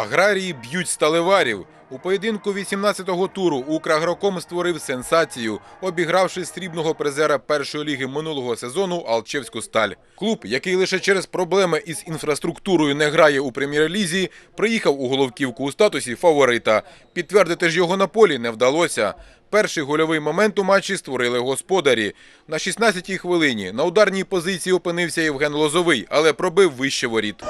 Аграрії б'ють сталеварів. У поєдинку 18-го туру Украгроком створив сенсацію, обігравши срібного призера першої ліги минулого сезону Алчевську сталь. Клуб, який лише через проблеми із інфраструктурою не грає у прем'єр-лізі, приїхав у головківку у статусі фаворита. Підтвердити ж його на полі не вдалося. Перший гольовий момент у матчі створили господарі. На 16-й хвилині на ударній позиції опинився Євген Лозовий, але пробив вище воріт.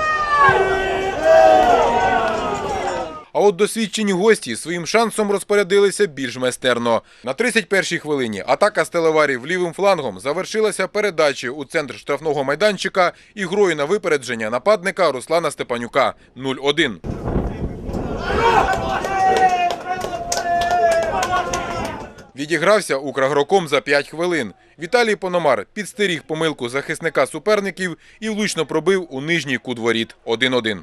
А от досвідчені гості своїм шансом розпорядилися більш майстерно. На 31-й хвилині атака стелеварів лівим флангом завершилася передачею у центр штрафного майданчика і грою на випередження нападника Руслана Степанюка 0-1. Відігрався Украгроком за 5 хвилин. Віталій Пономар підстеріг помилку захисника суперників і влучно пробив у нижній кут воріт 1-1.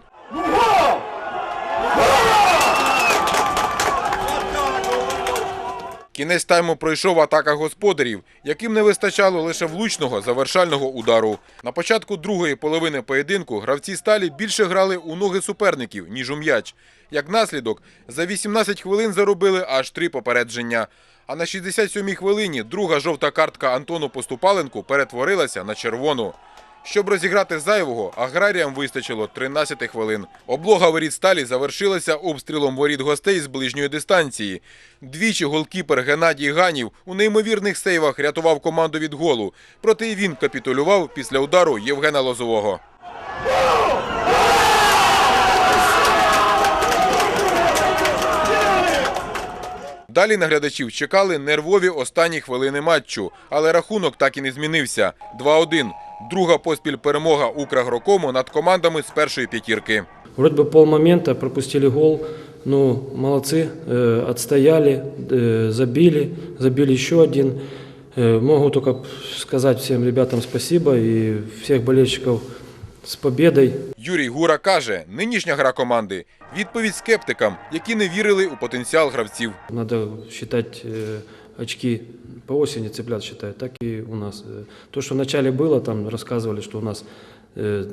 Кінець тайму пройшов атака господарів, яким не вистачало лише влучного завершального удару. На початку другої половини поєдинку гравці сталі більше грали у ноги суперників, ніж у м'яч. Як наслідок, за 18 хвилин заробили аж три попередження. А на 67-й хвилині друга жовта картка Антону Поступаленку перетворилася на червону. Щоб розіграти зайвого, аграріям вистачило 13 хвилин. Облога воріт сталі завершилася обстрілом воріт гостей з ближньої дистанції. Двічі голкіпер Геннадій Ганів у неймовірних сейвах рятував команду від голу. Проте і він капітулював після удару Євгена Лозового. Далі на глядачів чекали нервові останні хвилини матчу, але рахунок так і не змінився. 2-1. Друга поспіль перемога Украгрокому над командами з першої п'ятірки. Вроде бы полмомента, пропустили гол. Ну, молодцы, э, отстояли, э, забили, забили еще один. Э, могу только сказать всем ребятам спасибо и всех болельщиков с победой. Юрій Гура каже, нинішня гра команди – відповідь скептикам, які не вірили у потенціал гравців. Надо считать э, очки по осени цыплят считают, так и у нас. Э, То, что вначале было, там рассказывали, что у нас э,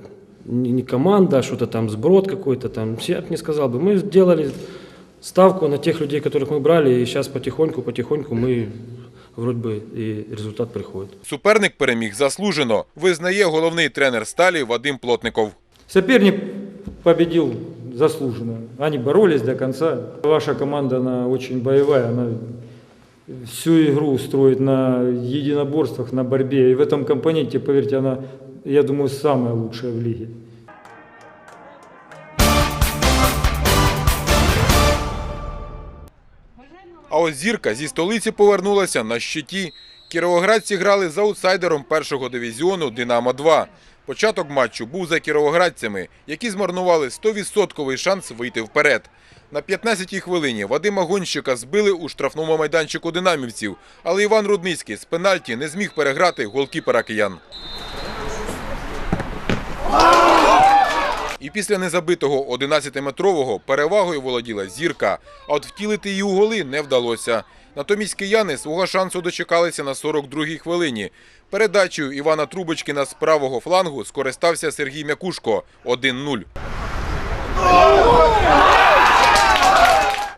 не не команда, а что-то там сброд какой-то там. Я б не сказал бы. Мы сделали ставку на тех людей, которых мы брали, и сейчас потихоньку, потихоньку мы вроде бы и результат приходит. Суперник переміг заслужено, визнає головний тренер сталі Вадим Плотников. Соперник победил заслуженно. Они боролись до конца. Ваша команда, она очень боевая, она всю игру строит на единоборствах, на борьбе. И в этом компоненте, поверьте, она, я думаю, самая лучшая в лиге. А ось зірка зі столиці повернулася на щиті. Кіровоградці грали з аутсайдером першого дивізіону «Динамо-2». Початок матчу був за кіровоградцями, які змарнували 100% шанс вийти вперед. На 15-й хвилині Вадима Гонщика збили у штрафному майданчику динамівців, але Іван Рудницький з пенальті не зміг переграти голкіпера киян. І після незабитого 11-метрового перевагою володіла зірка, а от втілити її у голи не вдалося. Натомість кияни свого шансу дочекалися на 42-й хвилині. Передачею Івана Трубочкина з правого флангу скористався Сергій Мякушко 1-0.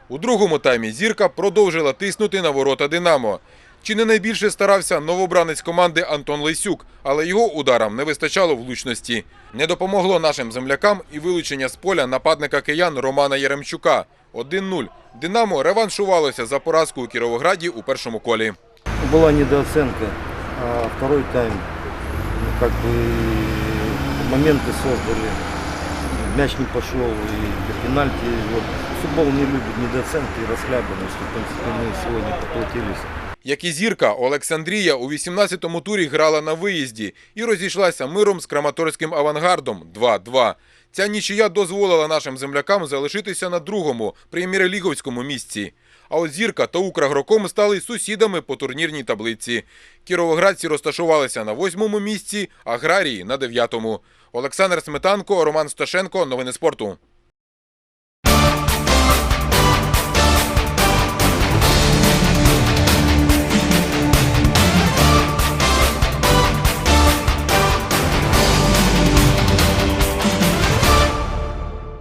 У другому таймі зірка продовжила тиснути на ворота Динамо. Чи не найбільше старався новобранець команди Антон Лисюк, але його ударам не вистачало влучності. Не допомогло нашим землякам і вилучення з поля нападника киян Романа Яремчука. 1-0. Динамо реваншувалося за поразку у Кіровограді у першому колі. Была недооценка, а второй тайм ну, как бы моменты создали. Мяч не пошел и пенальти. Вот. Футбол не любит недооценки и расхлябанность. В принципе, мы сегодня поплатились. Як і зірка, Олександрія у 18-му турі грала на виїзді і розійшлася миром з краматорським авангардом 2-2. Ця нічия дозволила нашим землякам залишитися на другому прем'єр-ліговському місці. А от зірка та Украгроком стали сусідами по турнірній таблиці. Кіровоградці розташувалися на восьмому місці, аграрії на дев'ятому. Олександр Сметанко, Роман Сташенко. Новини спорту.